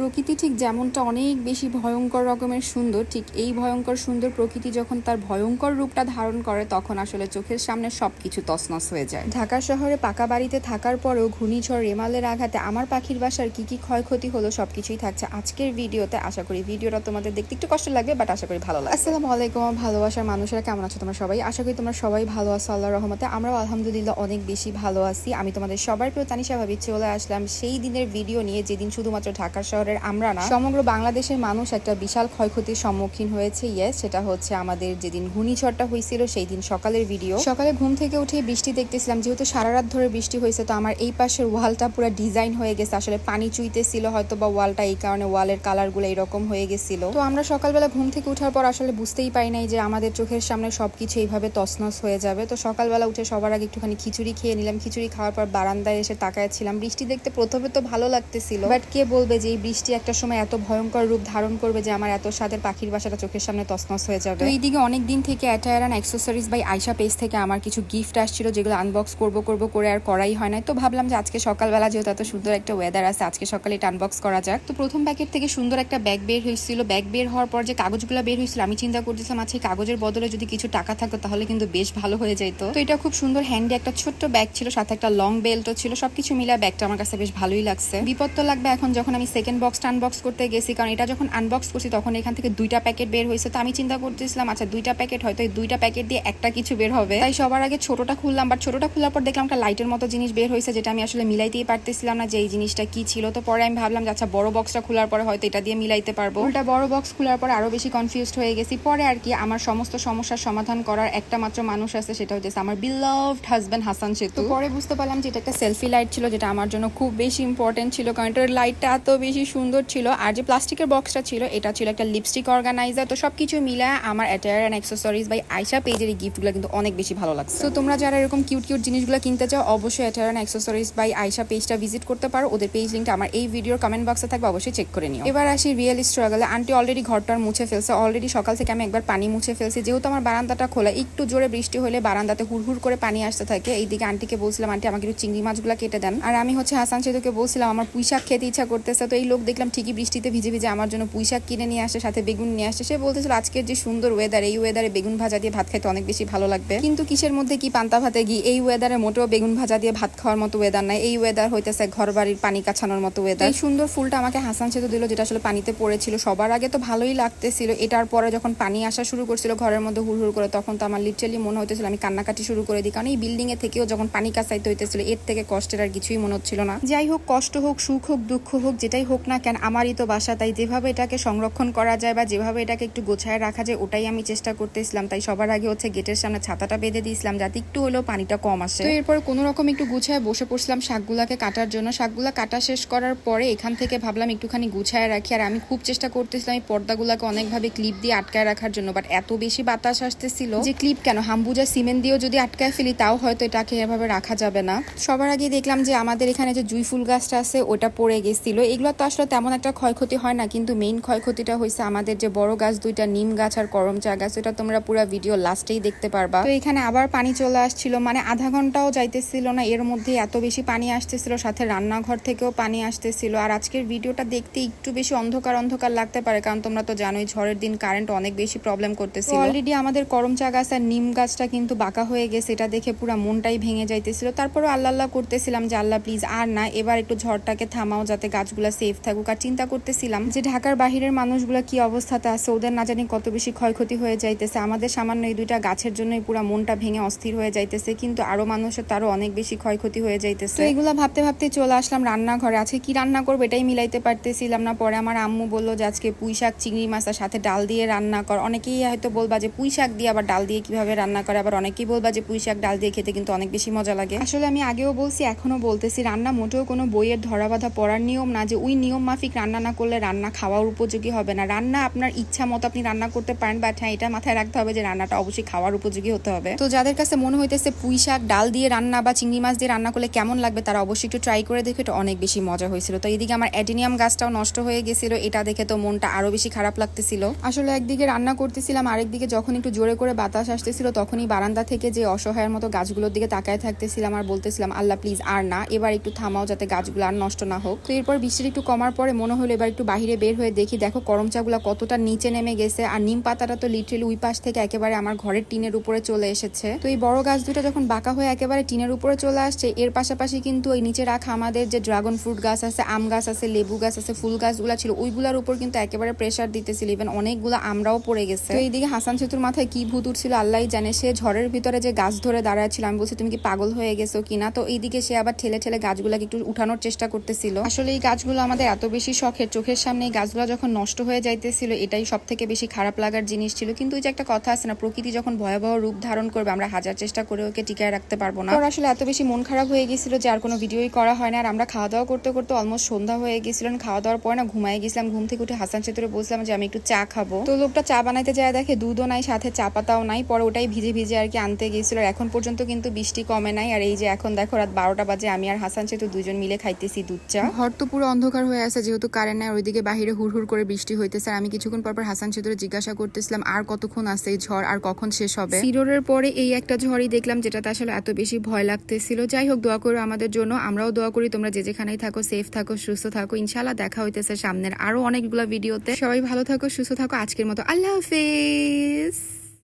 প্রকৃতি ঠিক যেমনটা অনেক বেশি ভয়ঙ্কর রকমের সুন্দর, ঠিক এই ভয়ঙ্কর সুন্দর প্রকৃতি যখন তার ভয়ঙ্কর রূপটা ধারণ করে, তখন আসলে চোখের সামনে সবকিছু তছনছ হয়ে যায়। ঢাকা শহরে পাকা বাড়িতে থাকার পরেও ঘূর্ণিঝড়, রেমালের আঘাতে আমার পাখির বাসার কি কি ক্ষয়ক্ষতি হলো সবকিছুই থাকছে আজকের ভিডিওতে। আশা করি ভিডিওটা তোমাদের দেখতে একটু কষ্ট লাগবে বাট আশা করি ভালো লাগবে। আসসালামু আলাইকুম, ভালোবাসার মানুষেরা কেমন আছো তোমরা সবাই? আশা করি তোমরা সবাই ভালো আছো আল্লাহ রহমতে। আমরাও আলহামদুলিল্লাহ অনেক বেশি ভালো আছি। আমি তোমাদের সবার প্রিয় তানিশা ভাবি, চলে আসলাম সেই দিনের ভিডিও নিয়ে, যেদিন শুধুমাত্র ঢাকা শহরের আমরা না। সমগ্র বাংলাদেশের মানুষ একটা বিশাল ক্ষয়ক্ষতির সম্মুখীন হয়েছে ইয়েস সেটা হচ্ছে আমাদের যেদিন ঘূর্ণিঝড়টা হয়েছিল সেই দিন সকালের ভিডিও সকালে ঘুম থেকে উঠে বৃষ্টি দেখতেছিলাম, যেহেতু সারা রাত ধরে বৃষ্টি হয়েছে, তো আমার এই পাশের ওয়ালটা পুরো ডিজাইন হয়ে গেছে। আসলে পানি চুইতেছিল হয়তো বা ওয়ালটা, এই কারণে ওয়ালের কালারগুলো এরকম হয়ে গেছিল। তো আমরা সকালবেলা ঘুম থেকে উঠার পর আসলে বুঝতেই পারি নাই যে আমাদের চোখের সামনে সবকিছু এইভাবে তছনছ হয়ে যাবে। তো সকালবেলা উঠে সবার আগে একটুখানি খিচুড়ি খেয়ে নিলাম। খিচুড়ি খাওয়ার পর বারান্দায় এসে তাকায়াছিলাম বৃষ্টি দেখতে প্রথমে তো ভালো লাগতেছিল বাট কে বলবে যে এই বৃষ্টি একটা সময় এত ভয়ঙ্কর রূপ ধারণ করবে যে আমার এত স্বাদের পাখির বাসাটা চোখের সামনে তছনছ হয়ে যাবে। তো এইদিকে অনেক দিন থেকে attire and accessories by Aysa page থেকে আমার কিছু গিফট আসছিল যেগুলো আনবক্স করব করব, করে আর করাই হয় না তো ভাবলাম যে আজকে সকালবেলা যেহেতু এত সুন্দর একটা ওয়েদার আছে, আজকে সকালে এটা আনবক্স করা যাক। তো প্রথম প্যাকেট থেকে সুন্দর একটা ব্যাগ বের হয়েছিল। ব্যাগ বের হওয়ার পর যে কাগজগুলো বের হয়েছিল, আমি চিন্তা করতেছিলাম আজকে কাগজের বদলে যদি কিছু টাকা থাকতো তাহলে কিন্তু বেশ ভালো হয়ে যেত তো এটা খুব সুন্দর হ্যান্ডে একটা ছোট্ট ব্যাগ ছিল, সাথে একটা লং বেল্টও ছিল। সবকিছু মিলে ব্যাগটা আমার কাছে বেশ ভালোই লাগছে। বিপদ তো লাগবে এখন যখন আমি সেকেন্ড বক্সটা আনবক্স করতে গেছি। কারণ এটা যখন আনবক্স করছি, তখন এখান থেকে দুইটা প্যাকেট বের হয়েছে। তো আমি চিন্তা করতেছিলাম আচ্ছা দুইটা প্যাকেট হয়তো এই দুইটা প্যাকেট দিয়ে একটা কিছু বের হবে। তাই সবার আগে ছোটটা খুললাম বাট ছোটটা খোলার পর দেখলাম একটা লাইটের মতো জিনিস বের হয়েছে, যেটা আমি আসলে মিলাইতেই পারতেছিলাম না যে এই জিনিসটা কি ছিল। তো পরে আমি ভাবলাম যে আচ্ছা বড় বক্সটা খোলার পরে হয়তো এটা দিয়ে মিলাইতে পারব। উল্টা বড় বক্স খোলার পর আরও বেশি কনফিউজড হয়ে গেছি। পরে আর কি আমার সমস্ত সমস্যার সমাধান করার একটা মাত্র মানুষ আছে, সেটা হচ্ছে আমার বিলভড হাজবেন্ড হাসান সেতু। পরে বুঝতে পারলাম যে, এটা একটা সেলফি লাইট ছিল, যেটা আমার জন্য খুব বেশি ইম্পর্টেন্ট ছিল, কারণ এটার লাইটটা এত বেশি সুন্দর ছিল। আর যে প্লাস্টিকের বক্সটা ছিল, এটা ছিল একটা লিপস্টিক অর্গানাইজার তো সবকিছু মিলে আমার attire and accessories by Aysa পেজের এই গিফটগুলো কিন্তু অনেক বেশি ভালো লাগছে। তো তোমরা যারা এরকম কিউট কিউট জিনিসগুলো কিনতে চাও, অবশ্যই attire and accessories by Aysa পেজটা ভিজিট করতে পারো। ওদের পেজ লিঙ্কটা আমার এই ভিডিওর কমেন্ট বক্সে থাকবে, অবশ্যই চেক করে নিও। এবার আসি রিয়েল স্ট্রাগলে আন্টি অলরেডি ঘরটার মুছে ফেলছে। অলরেডি সকাল থেকে আমি একবার পানি মুছে ফেলছি। যেহেতু আমার বারান্দাটা খোলা, একটু জোরে বৃষ্টি হলে বারান্দাতে হুড় করে পানি আসতে থাকে। এইদিকে আন্টিকে বলছিলাম আন্টি আমাকে একটু চিংড়ি মাছগুলো কেটে দেন। আর আমি হচ্ছে হাসান সেতুকে বলছিলাম, আমার পুঁইশাক খেতে ইচ্ছা করতেছে। তো এই লোক দেখলাম ঠিকই বৃষ্টিতে ভিজে ভিজে আমার জন্য পুঁই শাক কিনে নিয়ে আসে, সাথে বেগুন নিয়ে আসে। সে বলতেছিল, আজকের যে সুন্দর ওয়েদার এই ওয়েদারে বেগুন ভাজা দিয়ে ভাত খেতে অনেক বেশি ভালো লাগবে। কিন্তু কিসের মধ্যে কি পান্তা ভাতে গিয়ে এই ওয়েদারে মোটেও বেগুন ভাজা দিয়ে ভাত খাওয়ার মতো ওয়েদার নাই। এই ওয়েদার হইতেছে ঘর বাড়ির পানি কাছানোর মতো ওয়েদার এই সুন্দর ফুলটা আমাকে হাসান সেতু দিল, যেটা আসলে পানিতে পড়েছিল। সবার আগে তো ভালোই লাগতেছিল। এটার পরে যখন পানি আসা শুরু করছিল ঘরের মধ্যে হুড় হুড় করে, তখন তো আমার লিটারালি মনে হইতেছিল, আমি কান্নাকাটি শুরু করে দিই। কারণ এই বিল্ডিং এ থেকেও যখন পানি কাছাইতে হইতেছিল, এর থেকে কষ্টের আর কিছুই মনে হচ্ছিল না। যাই হোক, কষ্ট হোক, সুখ হোক, দুঃখ হোক, যেটাই হোক না কেন, আমারই তো বাসা, তাই যেভাবে এটাকে সংরক্ষণ করা যায় বা যেভাবে এটাকে একটু গোছায় রাখা যায়, ওটাই আমি চেষ্টা করতেছিলাম। তাই সবার আগে হচ্ছে গেটের সামনে ছাতাটা বেঁধে দিয়েছিলাম, যাতে একটু হলেও পানিটা কম আসে। তো এরপর কোনো রকম একটু গুছায় বসে পড়ছিলাম শাকগুলাকে কাটার জন্য। শাকগুলা কাটা শেষ করার পরে এখান থেকে ভাবলাম একটুখানি গুছায় রাখি। আর আমি খুব চেষ্টা করতেছিলাম এই পর্দাগুলাকে অনেকভাবে ক্লিপ দিয়ে আটকায় রাখার জন্য বাট এত বেশি বাতাস আসতেছিল যে ক্লিপ কেন? হাম্বুজা সিমেন্ট দিয়েও যদি আটকায় ফেলি, তাও হয়তো এটাকে এভাবে রাখা যাবে না। সবার আগে দেখলাম যে আমাদের এখানে যে জুই ফুল গাছটা আছে, ওটা পড়ে গেছিল। এগুলো তো আসলে তেমন একটা ক্ষয়ক্ষতি হয় না, কিন্তু মেইন ক্ষয়ক্ষতিটা হয়েছে আমাদের যে বড় গাছ, দুইটা নিম গাছ আর করম চা গাছ ওটা তোমরা পুরো ভিডিও লাস্টেই দেখতে পারবা। তো এখানে আবার পানি চলে আসছিল মানে আধা ঘন্টাও যাইতেছিল না, এর মধ্যে এত বেশি পানি আসতেছিল, সাথে রান্নাঘর থেকেও পানি আসতেছিল। আর আজকের ভিডিওটা দেখতে একটু বেশি অন্ধকার অন্ধকার লাগতে পারে, কারণ তোমরা তো জানোই ঝড়ের দিন কারেন্ট অনেক বেশি প্রবলেম করতেছিল। অলরেডি আমাদের করম চা গাছ আর নিম গাছটা কিন্তু বাঁকা হয়ে গেছে, এটা দেখে পুরো মনটাই ভেঙে যাইতেছিল। তারপরও আল্লাহ আল্লাহ করতেছিলাম যে, আল্লাহ প্লিজ আর না, এবার একটু ঝড়টাকে থামাও, যাতে গাছগুলা সেফ থাকুক আর চিন্তা করতেছিলাম যে ঢাকার বাহিরের মানুষগুলো কি অবস্থাতে আছে, ওদের না জানি কত বেশি ক্ষয়ক্ষতি হয়ে যাইতেছে। আমাদের সামান্য এই দুইটা গাছের জন্যই পুরো মনটা ভেঙে অস্থির হয়ে যাইতেছে, কিন্তু আরও মানুষের তারও অনেক বেশি ক্ষয়ক্ষতি হয়ে যাইতেছে। তো এগুলা ভাবতে ভাবতে চলে আসলাম রান্নাঘরে। আজকে কি রান্না করব এটাই মিলাইতে পারতেছিলাম না। পরে আমার আম্মু বলল যে আজকে পুঁই শাক, চিংড়ি মাছের সাথে ডাল দিয়ে রান্না কর। অনেকেই হয়তো বলবা যে পুঁই শাক দিয়ে আবার ডাল দিয়ে কীভাবে রান্না করে, আবার অনেকেই বলবা যে পুঁই শাক, ডাল দিয়ে খেতে কিন্তু অনেক বেশি মজা লাগে। আসলে আমি আগেও বলছি, এখনও বলতেছি, রান্না মোটেও কোনো বইয়ের ধরা বাঁধা পড়ার নিয়ম না যে ওই নিয়ম মাফিক রান্না না করলে রান্না খাওয়ার উপযোগী হবে না। রান্না আপনার ইচ্ছা মতো আপনি রান্না করতে পারেন বাট হ্যাঁ এটা মাথায় রাখতে হবে যে রান্নাটা অবশ্যই খাওয়ার উপযোগী হতে হবে। তো যাদের কাছে মনে হইতেছে পুঁই শাক, ডাল দিয়ে রান্না বা চিংড়ি মাছ দিয়ে রান্না করলে কেমন লাগবে, তারা অবশ্যই একটু ট্রাই করে দেখে, এটা অনেক বেশি মজা হয়েছিল। তো এদিকে আমার অ্যাডিনিয়াম গাছটাও নষ্ট হয়ে গেছিল, এটা দেখে তো মনটা আরও বেশি খারাপ লাগতেছিল। আসলে একদিকে রান্না করতেছিলাম, আরেকদিকে যখন একটু জোরে করে বাতাস আসতেছিল, তখনই বারান্দা থেকে যে অসহায়ের মতো গাছগুলোর দিকে তাকায় থাকতেছিলাম আর বলতেছিলাম, আল্লাহ প্লিজ আর না, এবার একটু থামাও যাতে গাছগুলো আর নষ্ট না হোক। তো এরপর বৃষ্টির একটু কমার নামার পরে মনে হলো এবার একটু বাইরে বের হয়ে দেখি, দেখো করমচাগুলো কতটা নিচে নেমে গেছে আর নিম পাতাটা তো লিটারেলি ওই পাশ থেকে একেবারে আমার ঘরের টিনের উপরে চলে এসেছে। তো এই বড় গাছ দুটো যখন বাঁকা হয়ে একেবারে টিনের উপরে চলে আসছে, এর পাশাপাশি কিন্তু ওই নিচে রাখা আমাদের যে ড্রাগন ফ্রুট গাছ আছে, আম গাছ আছে, লেবু গাছ আছে, ফুল গাছগুলো ছিল, ওইগুলোর উপর কিন্তু একেবারে প্রেসার দিতেছিল ইভেন অনেকগুলো আমরাও পড়ে গেছে। তো এইদিকে হাসান সেতুর মাথায় কি ভূত উঠছিল আল্লাহ জানে, সে ঝড়ের ভিতরে যে গাছ ধরে দাঁড়ায় ছিল, আমি বলছি, তুমি কি পাগল হয়ে গেছো কিনা? তো এইদিকে সে আবার ঠেলে ঠেলে গাছগুলোকে একটু উঠানোর চেষ্টা করতেছিল। আসলে এই গাছগুলো আমাদের এত বেশি শখের চোখের সামনে এই গাছগুলো যখন নষ্ট হয়ে যাইতেছিল, এটাই সব থেকে বেশি খারাপ লাগার জিনিস ছিল। কিন্তু ওই যে একটা কথা আছে না, প্রকৃতি যখন ভয়াবহ রূপ ধারণ করবে, আমরা হাজার চেষ্টা করে ওকে টিকায় রাখতে পারব না। আসলে এত বেশি মন খারাপ হয়ে গেছিল যে আর কোনো ভিডিওই করা হয় না। আর আমরা খাওয়া দাওয়া করতে করতে অলমোস্ট সন্ধ্যা হয়ে গেছিল খাওয়া দাওয়ার পর না ঘুমাই গেছিলাম। ঘুম থেকে উঠে হাসান চেতুরে বলছিলাম যে, আমি একটু চা খাব। তো লোকটা চা বানাইতে যায়, দেখে দুধও নাই, সাথে চা পাতাও নাই। পরে ওটাই ভিজে ভিজে আর কি আনতে গেছিল। আর এখন পর্যন্ত কিন্তু বৃষ্টি কমে নাই। আর এই যে এখন দেখো, রাত বারোটা বাজে। আমি আর হাসান চেতু দুজন মিলে খাইতেছি দুধ চা। ঘর তো পুরো অন্ধকার হয়ে আছে, যেহেতু কারেন্ট নাই, ওইদিকে বাহিরে হুড় হুড় করে বৃষ্টি হইতেছে। আর আমি কিছুক্ষণ পর পর হাসান চেতুরে জিজ্ঞাসা করতেছিলাম, আর কতক্ষণ আছে এই ঝড়? আর কখন শেষ হবে? সিরোরের পরে এই একটা ঝড়ই দেখলাম, যেটাতে আসলে এত বেশি ভয় লাগতেছিল। যাই হোক, দোয়া করো আমাদের জন্য। আমরাও দোয়া করি, তোমরা যে যেখানেই থাকো সেফ থাকো, সুস্থ থাকো। ইনশাল্লাহ দেখা হইতেছে সামনের আরও অনেকগুলো ভিডিওতে। সবাই ভালো থাকো, সুস্থ থাকো। আজকের মতো আল্লাহ হাফেজ।